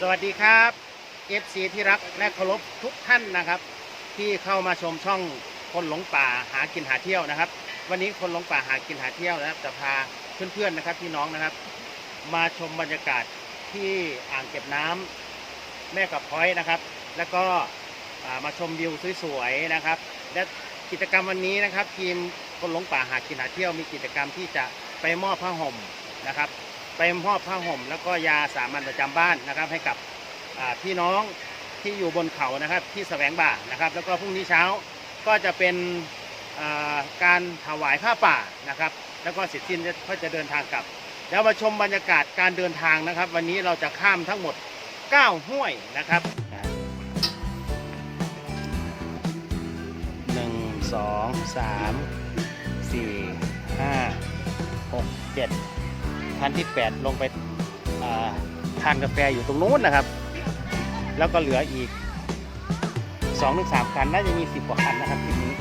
สวัสดีครับ FC ที่รักและเคารพทุกท่านนะครับ ที่เข้ามาชมช่องคนหลงป่าหากินหาเที่ยวนะครับ วันนี้คนหลงป่าหากินหาเที่ยวนะครับจะพาเพื่อนๆนะครับพี่น้องนะครับ มาชมบรรยากาศที่อ่างเก็บน้ำแม่กับพ้อยนะครับ แล้วก็มาชมวิวสวยๆนะครับ และกิจกรรมวันนี้นะครับทีมคนหลงป่าหากินหาเที่ยวมีกิจกรรมที่จะไปมอบผ้าห่มนะครับ ไปมอบผ้าห่ม แล้วก็ยาสามัญประจำบ้านนะครับ ให้กับพี่น้องที่อยู่บนเขานะครับ ที่สแสวงบ่านะครับ แล้วก็พรุ่งนี้เช้าก็จะเป็นการถวายผ้าป่านะครับ แล้วก็เสร็จสิ้นก็จะเดินทางกลับแล้วมาชมบรรยากาศการเดินทางนะครับ วันนี้เราจะข้ามทั้งหมด 9 ห้วยนะครับ 1 2 3 4 5 6 7 คันที่ 8 ลงไปทานกาแฟอยู่ตรงนู้นนะครับ แล้วก็เหลืออีก2อถึงสคันน่าจะมี 10 กว่าคันนะครับคลิปนี้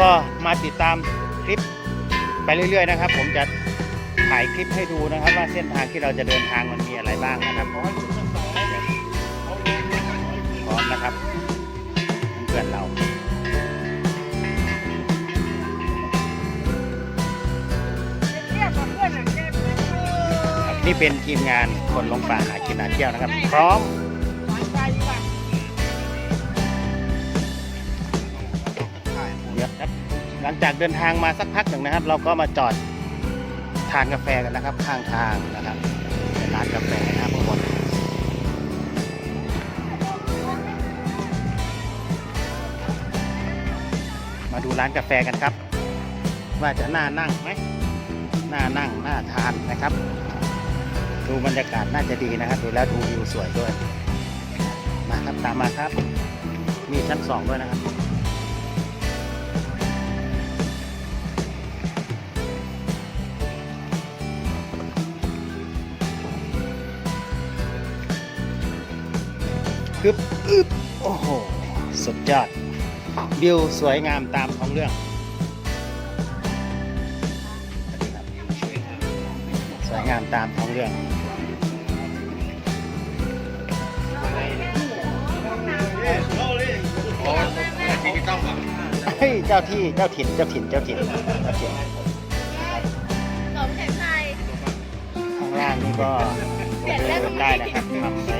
ก็มาติดตามคลิปไปเรื่อยๆนะครับ ผมจะถ่ายคลิปให้ดูนะครับ ว่าเส้นทางที่เราจะเดินทางมันมีอะไรบ้างนะครับพร้อมนะครับเพื่อนเรา นี่เป็นทีมงานคนลงป่าหากินหาเที่ยวนะครับ พร้อมเดี๋ยวครับหลังจากเดินทางมาสักพักหนึ่งนะครับ เราก็มาจอดทานกาแฟกันนะครับ ข้างทางนะครับเป็นร้านกาแฟนะครับทุกคนมาดูร้านกาแฟกันครับ ว่าจะน่านั่งไหมน่านั่งน่าทานนะครับ ดูบรรยากาศน่าจะดีนะครับดูแล้วดูวิวสวยด้วย มาครับตามมาครับ มีชั้นสองด้วยนะครับคึบอึบโอ้โห สุดยอด วิวสวยงามตามท้องเรื่อง สวยงามตามท้องเรื่อง เฮ้ยเจ้าที่เจ้าถิ่นเจ้าถิ่นเจ้าถิ่นเจ้าถิ่นสมแข็งไทยข้างล่างนี่ก็เดินได้นะครับทำไว้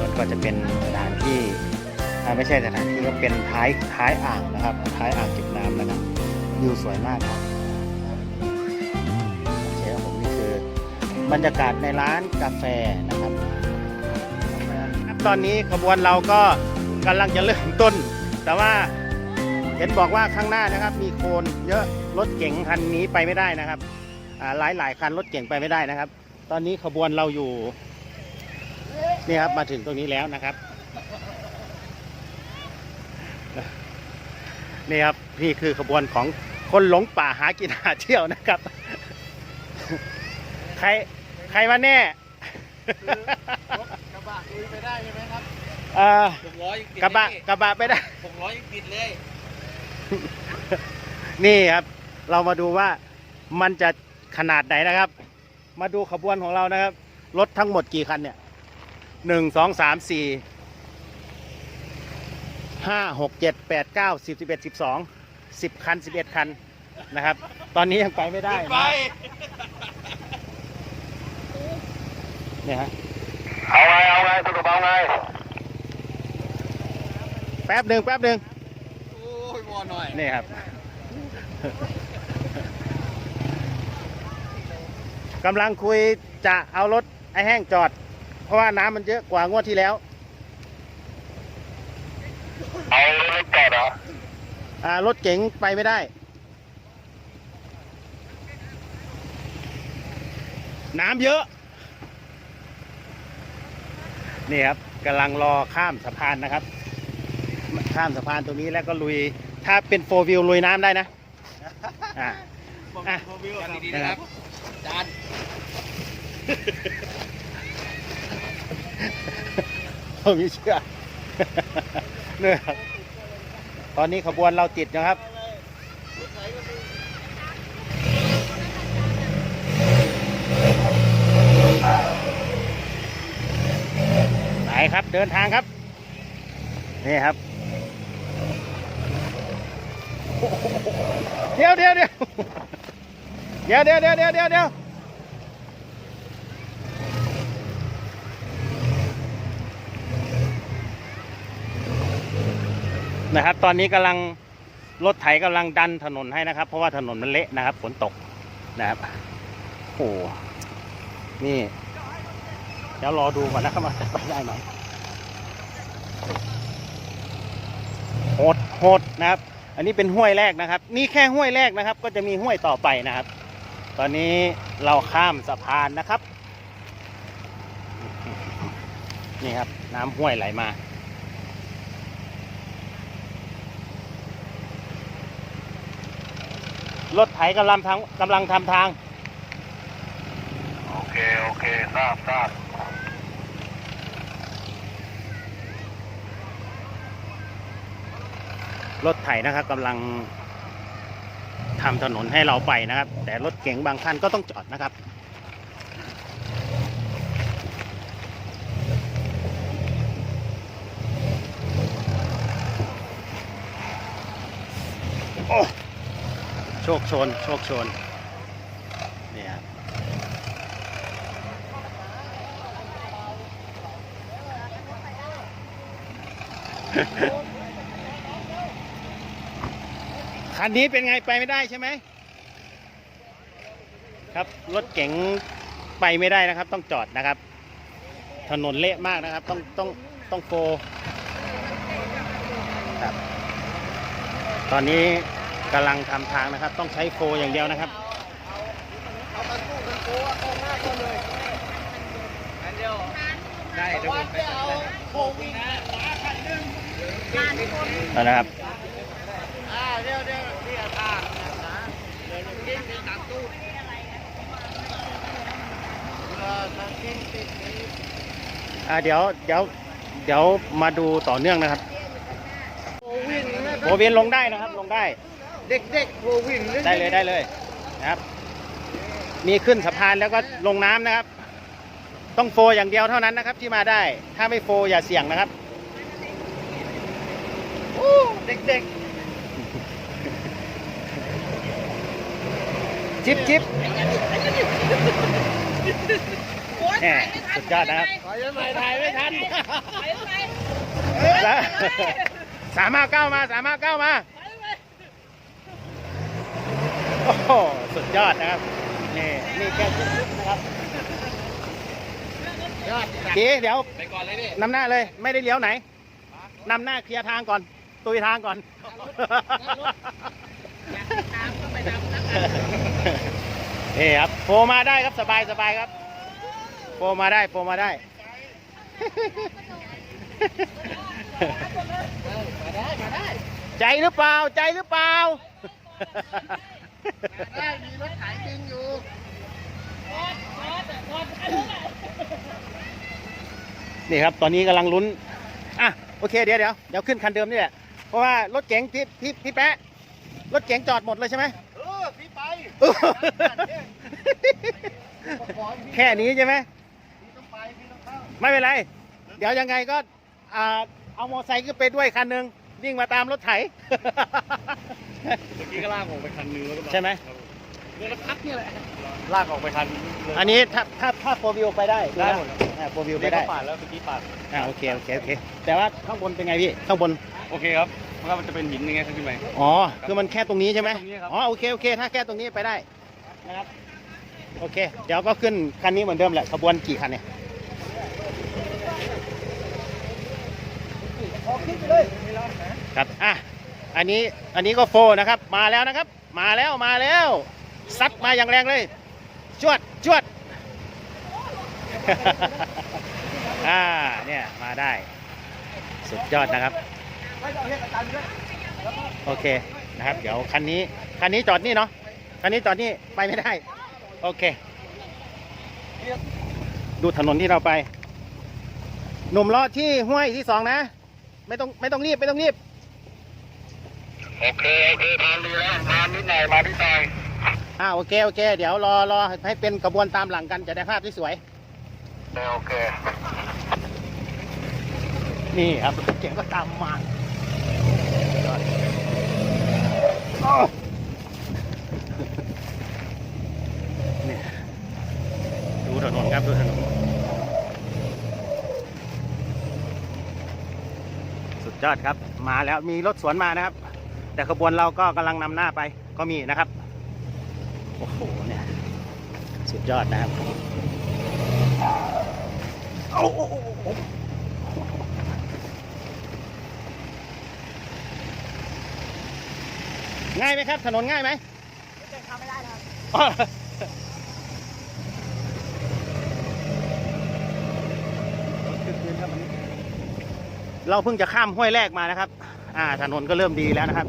รถก็จะเป็นสถานที่อ่าไม่ใช่สถานที่ก็เป็นท้ายท้ายอ่างนะครับท้ายอ่างเก็บน้ำนะครับวิวสวยมากครับ บรรยากาศในร้านกาแฟนะครับ ตอนนี้ขบวนเราก็กำลังจะเริ่มต้น แต่ว่าเห็นบอกว่าข้างหน้านะครับ มีโคลนเยอะรถเก๋งคันนี้ไปไม่ได้นะครับหลายหลายคันรถเก๋งไปไม่ได้นะครับ ตอนนี้ขบวนเราอยู่นี่ครับมาถึงตรงนี้แล้วนะครับนี่ครับนี่คือขบวนของคนหลงป่าหากินหาเที่ยวนะครับ ใคร ใครมาแน่กระบะลุยไปได้ใช่ไหมครับเอ่อหกร้อยยังปิดกระบะกระบะไม่ได้ หกร้อยยังปิดเลย นี่ครับ เรามาดูว่ามันจะขนาดไหนนะครับ มาดูขบวนของเรานะครับ รถทั้งหมดกี่คันเนี่ยหนึ่งสองสามสี่ห้าหกเจ็ดแปดเก้าสิบสิบเอ็ดสิบสองสิบคันสิบเอ็ดคันนะครับ ตอนนี้ยังไปไม่ได้ไปนะ เนี่ยฮะเอาไงเอาไงสรุปเอาไงแป๊บหนึ่งแป๊บหนึ่งโอ้ยวอหน่อยนี่ครับกำลังคุยจะเอารถไอ้แห้งจอด เพราะว่าน้ำมันเยอะกว่างวดที่แล้ว เอารถจอดเหรออ่ารถเก๋งไปไม่ได้ น้ำเยอะ นี่ครับกำลังรอข้ามสะพานนะครับ ข้ามสะพานตรงนี้แล้วก็ลุย ถ้าเป็นโฟวิวลุยน้ำได้นะอ่าอะจานดีๆนะครับจานผมไม่เชื่อเนี่ยครับตอนนี้ขบวนเราติดนะครับ ไหนครับเดินทางครับ นี่ครับ เดี๋ยวเดี๋ยวเดี๋ยวเดี๋ยวเดี๋ยวเดี๋ยวเดี๋ยวเดี๋ยวเดี๋ยวนะครับ ตอนนี้กำลังรถไถกำลังดันถนนให้นะครับ เพราะว่าถนนมันเละนะครับฝนตกนะครับโอ้โหนี่เดี๋ยวรอดูก่อนนะครับว่าจะไปได้ไหมโหดโหดนะครับ อันนี้เป็นห้วยแรกนะครับ นี่แค่ห้วยแรกนะครับ ก็จะมีห้วยต่อไปนะครับ ตอนนี้เราข้ามสะพานนะครับ นี่ครับ น้ำห้วยไหลมา รถไถกำลังทางกำลังทำทาง โอเค โอเค ทราบทราบ รถไถนะครับกำลังทำถนนให้เราไปนะครับ แต่รถเก๋งบางคันก็ต้องจอดนะครับ โอ้โชคชน โชคชนเนี่ยรับ คันนี้เป็นไงไปไม่ได้ใช่ไหมครับรถเก๋งไปไม่ได้นะครับ ต้องจอดนะครับ ถนนเละมากนะครับ ต้องต้องต้องโฟครับ ตอนนี้กำลังทำทางนะครับ ต้องใช้โฟอย่างเดียวนะครับเอากันตู้กันโค้งเอามากก็เลยอันได้เดี๋ยวผมไปเอาโควิดนะมาคันนึงเอานะครับอ่าเดี๋ยวเดี๋ยวเดี๋ยวทางนะเดี๋ยว กินในตัดตู้เออถ้ากินติดนี้อ่าเดี๋ยวเดี๋ยวเดี๋ยวมาดูต่อเนื่องนะครับโควิดนะโบเวียนลงได้นะครับ ลงได้ เด็กๆโควิดได้เลยได้เลยนะครับ มีขึ้นสะพานแล้วก็ลงน้ำนะครับ ต้องโฟอย่างเดียวเท่านั้นนะครับที่มาได้ ถ้าไม่โฟอย่าเสี่ยงนะครับ เด็ก จิบจิบแหมสุดยอดนะครับๆขอยังไม่ถ่ายไม่ทันแล้วสามารถก้าวมาสามารถก้าวมาโอ้โหสุดยอดนะครับนี่นี่แค่จิบจิบนะครับยอดกีเดี๋ยวไปก่อนเลยดินำหน้าเลยไม่ได้เลี้ยวไหนนำหน้าเคลียร์ทางก่อน ตุยทางก่อน นี่ครับโฟมาได้ครับสบายสบายครับ โฟมาได้โฟมาได้มาได้มาได้ ใจหรือเปล่าใจหรือเปล่าได้มีรถขายจริงอยู่นี่ครับตอนนี้กำลังลุ้นอะโอเคเดี๋ยวเดี๋ยวเดี๋ยวขึ้นคันเดิมนี่แหละเพราะว่ารถเก๋งพี่พี่พี่แปะ รถเก๋งจอดหมดเลยใช่ไหมเออพี่ไปแค่นี้ใช่ไหมพี่ต้องไปพี่ต้องเข้าไม่เป็นไร เดี๋ยวยังไงก็อ่าเอามอเตอร์ไซค์ขึ้นไปด้วยคันหนึ่งวิ่งมาตามรถไถเมื่อกี้ก็ลากออกไปคันนึงแล้วก็ใช่ไหมเรือพักนี่แหละลากออกไปคันอันนี้ถ้าถ้าถ้าโฟวิวไปได้ได้หมดครับโฟวิวไปนี่ได้เขาปาดแล้วเมื่อกี้ปาดอ่าโอเคโอเคโอเค แต่ว่าข้างบนเป็นไงพี่ข้างบนโอเคครับ เพราะว่ามันจะเป็นหินยังไงขึ้นไป อ๋อ คือมันแค่ตรงนี้ใช่ไหมแค่ตรงนี้ครับ อ๋อ โอเค โอเค ถ้าแค่ตรงนี้ไปได้ นะครับ โอเค เดี๋ยวก็ขึ้นคันนี้เหมือนเดิมแหละ ขบวนกี่คันเนี่ยครับ อะ อันนี้ อันนี้ก็โฟนะครับ มาแล้วนะครับ มาแล้ว มาแล้ว ซัดมาอย่างแรงเลยจวดจวด อ่า เนี่ย มาได้ สุดยอดนะครับ โอเคนะครับ เดี๋ยวคันนี้คันนี้จอดนี่เนาะคันนี้จอดนี่ไปไม่ได้ โอเค ดูถนนที่เราไป หนุ่มล้อที่ห้วยที่สองนะ ไม่ต้องไม่ต้องรีบไม่ต้องรีบโอเคโอเคทางดีแล้วมานิดหน่อยมานิดหน่อยอ่าโอเคโอเค เดี๋ยวรอรอให้เป็นกระบวนตามหลังกันจะได้ภาพที่สวยเคโอเค นี่ครับรถเก๋งก็ตามมาอ้าวนี่ดูถนนครับดูถนน สุด ยอดครับ มาแล้วมีรถสวนมานะครับ แต่ขบวนเราก็กำลังนำหน้าไปก็มีนะครับ โอ้โหเนี่ยสุดยอดนะครับโอ้โหง่ายไหมครับ ถนนง่ายไหมเข้าไม่ได้แล้ว เราเพิ่งจะข้ามห้วยแรกมานะครับ อ่า ถนนก็เริ่มดีแล้วนะครับ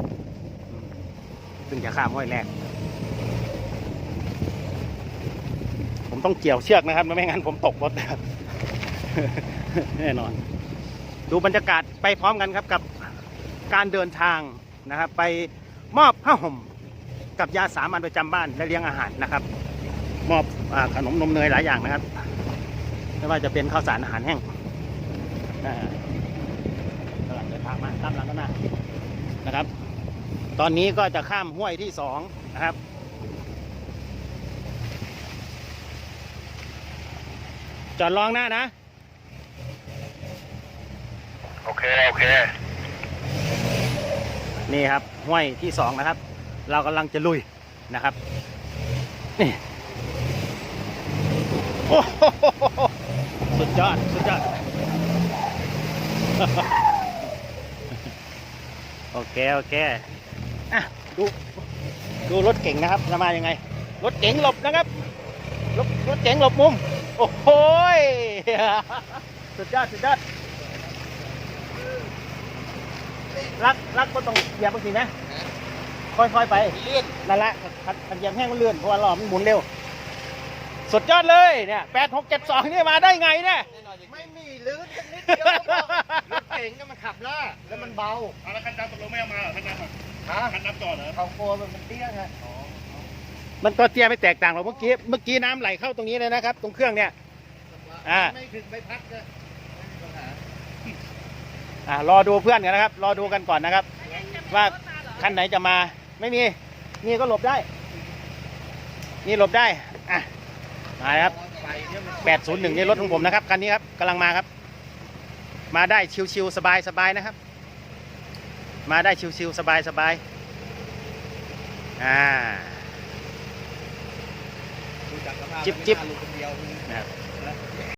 เพิ่งจะข้ามห้วยแรก ผมต้องเกี่ยวเชือกนะครับ ไม่งั้นผมตกรถนะครับ แน่นอน ดูบรรยากาศไปพร้อมกันครับกับการเดินทางนะครับ ไปมอบผ้าห่มกับยาสามัญประจำบ้านและเลี้ยงอาหารนะครับ มอบอขนมนมเนยหลายอย่างนะครับ ไม่ว่าจะเป็นข้าวสารอาหารแห้งอ่ากำลังเดินทางมาตามหลังกันมานะครับ ตอนนี้ก็จะข้ามห้วยที่สองนะครับจอดรองหน้านะ โอเค โอเค นี่ครับห้วยที่สองนะครับ เรากำลังจะลุยนะครับ นี่โอ้โหสุดยอด สุดยอด โอเค โอเค อะ ดู ดูรถเก่งนะครับจะมายังไง รถเก๋งหลบนะครับ รถรถเก๋งหลบมุม โอ้โหยสุดยอด สุดยอด รัก รักก็ต้องเหยียบบางทีนะ ค่อยๆ ไปเลื่อนนั่นแหละขันขันเหยียบแห้งมันเลื่อน เพราะว่าล้อมันหมุนเร็ว สุดยอดเลย เนี่ยแปดหกเจ็ดสองนี่มาได้ไงเนี่ย ไม่มีลื่นสักนิดเดียวก็บอกรถเก๋งก็มันขับหน้าแล้วมันเบาเอาแล้วคันดำตกลงไม่เอามาเหรอคันดำอะฮะคันดำจอดเหรอเขากลัวมันมันเตี้ยไงมันก็เตี้ยไม่แตกต่างหรอกเมื่อกี้เมื่อกี้น้ำไหลเข้าตรงนี้เลยนะครับ ตรงเครื่องเนี่ย อ่า ไม่ถึงไม่พักนะไม่มีปัญหาอ่ารอดูเพื่อนกันนะครับ รอดูกันก่อนนะครับ ว่าคันไหนจะมาไม่มี นี่ก็หลบได้ นี่หลบได้อะ มาครับไฟเนี่ยมันแปดศูนย์หนึ่งนี่รถของผมนะครับคันนี้ครับกำลังมาครับ มาได้ชิวๆสบายๆนะครับ มาได้ชิวๆสบายๆอ่าดูจากสภาพจิ๊บจิ๊บไม่น่าลุกคนเดียวนะครับ